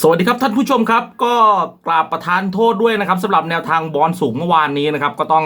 สวัสดีครับท่านผู้ชมครับ ก็กราบประทานโทษด้วยนะครับสำหรับแนวทางบอลสูงเมื่อวานนี้นะครับ ก็ต้อง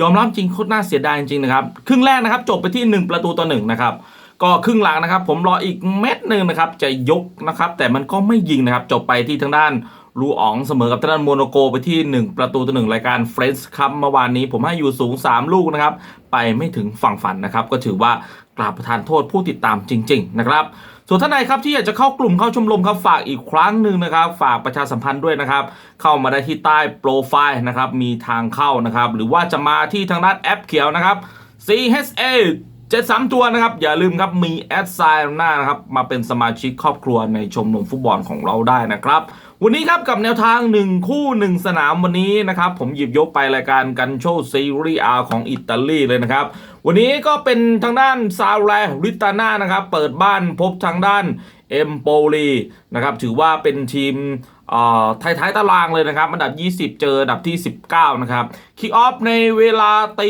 ยอมรับจริงโคตรน่าเสียดายจริงนะครับ ครึ่งแรกนะครับ จบไปที่ 1 ประตูต่อหนึ่งนะครับ ก็ครึ่งหลังนะครับ ผมรออีกเม็ดหนึ่งนะครับ จะยกนะครับ แต่มันก็ไม่ยิงนะครับ จบไปที่ทางด้านลูอ๋องเสมอกับทางด้านโมโนโกไปที่ 1 ประตูต่อหนึ่งรายการเฟรนช์คัพเมื่อวานนี้ผมให้อยู่สูง 3 ลูกนะครับ ไปไม่ถึงฝั่งฝันนะครับ ก็ถือว่า กราบประทานโทษผู้ติดตามจริง ๆ นะครับ ส่วนท่านใดครับที่อยากจะเข้ากลุ่มเข้าชมรมครับฝากอีกครั้งหนึ่งนะครับ ฝากประชาสัมพันธ์ด้วยนะครับ เข้ามาได้ที่ใต้โปรไฟล์นะครับมีทางเข้านะครับ หรือว่าจะมาที่ทางด้านแอปเขียวนะครับ CHA 73ตัวนะครับ อย่าลืมครับมีแอดไซน์หน้านะครับ มาเป็นสมาชิกครอบครัวในชมรมฟุตบอลของเราได้นะครับ วันนี้ครับกับแนวทาง 1 คู่ 1 สนามวันนี้นะครับ ผมหยิบยกไปรายการกันโชซีรีอาของอิตาลีเลยนะครับ วันนี้ก็เป็นทางด้านซาแรริตาน่านะครับ เปิดบ้านพบทางด้านเอมโปลีนะครับถือว่าเป็นทีมท้ายๆตารางเลยนะครับอันดับ 20 เจออันดับที่ 19 นะครับคิกออฟในเวลาตี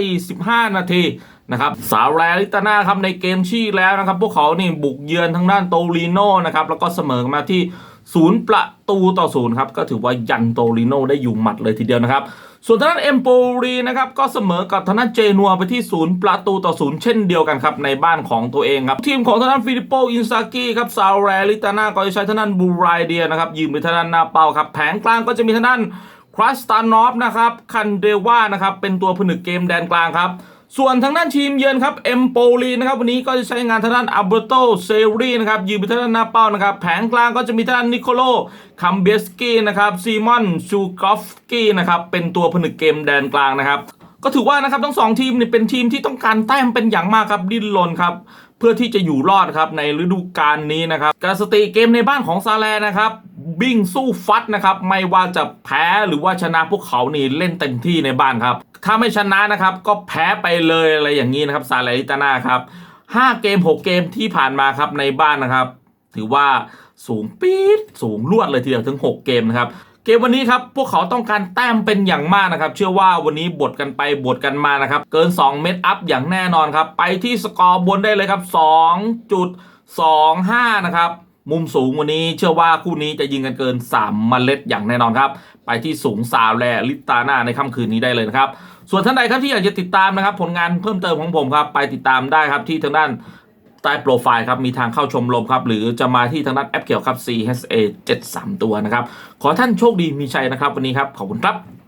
2 45 นาทีนะครับสาวแรลิตาน่าครับในเกมชี่แล้วนะครับ พวกเขานี่บุกเยือนทางด้านโตลิโนนะครับแล้วก็เสมอมาที่ ศูนย์ประตูต่อศูนย์ครับก็ถือว่ายันโตลิโนได้อยู่หมัดเลยทีเดียวนะครับ ส่วนทางด้านเอมโปรีนะครับก็เสมอกับทางด้านเจนัวไปที่ศูนย์ประตูต่อศูนย์เช่นเดียวกันครับในบ้านของตัวเองครับ ทีมของทางด้านฟิลิปโปอินซากิครับซาวแรลิตาน่าก็จะใช้ทางด้านบูไรเดียนะครับยืมไปทางด้านนาเปาครับแผงกลางก็จะมีทางด้านครัสตานอฟนะครับคันเดว่านะครับเป็นตัวผนึกเกมแดนกลางครับ ส่วนทางด้านทีมเยือนครับเอมโปลีนะครับวันนี้ก็จะใช้งานทางด้านอัลเบโตเซรีนะครับยืนไปทางด้านหน้าเป้านะครับแผงกลางก็จะมีทางด้านนิโคโลคัมเบสกี้นะครับซีมอนชูกอฟสกี้นะครับเป็นตัวผนึกเกมแดนกลางนะครับก็ถือว่านะครับทั้งสองทีมเนี่ยเป็นทีมที่ต้องการแต้มเป็นอย่างมากครับดิ้นรนครับเพื่อที่จะอยู่รอดครับในฤดูกาลนี้นะครับการสติเกมในบ้านของซาแลนะครับ วิ่งสู้ฟัดนะครับ ไม่ว่าจะแพ้หรือว่าชนะพวกเขานี่เล่นเต็มที่ในบ้านครับ ถ้าไม่ชนะนะครับ ก็แพ้ไปเลยอะไรอย่างนี้นะครับซาแลลิตานาครับ5เกม 6 เกมที่ผ่านมาครับในบ้านนะครับ ถือว่าสูงปี๊ดสูงลวดเลยทีเดียวถึง 6 เกมนะครับเกมวันนี้ครับพวกเขาต้องการแต้มเป็นอย่างมากนะครับ เชื่อว่าวันนี้บทกันไปบทกันมานะครับ เกิน 2 เม็ดอัพอย่างแน่นอนครับ ไปที่สกอร์บนได้เลยครับ 2.25 นะครับ มุมสูงวันนี้เชื่อว่าคู่นี้จะยิงกันเกิน 3 เมล็ดอย่างแน่นอนครับ ไปที่สูงซาวแลลิตาน่าในค่ำคืนนี้ได้เลยนะครับ ส่วนท่านใดครับที่อยากจะติดตามนะครับ ผลงานเพิ่มเติมของผมครับ ไปติดตามได้ครับที่ทางด้านใต้โปรไฟล์ครับมีทางเข้าชมรมครับ หรือจะมาที่ทางด้านแอปเกี่ยวครับ CHA 73 ตัวนะครับ ขอท่านโชคดีมีชัยนะครับ วันนี้ครับขอบคุณครับ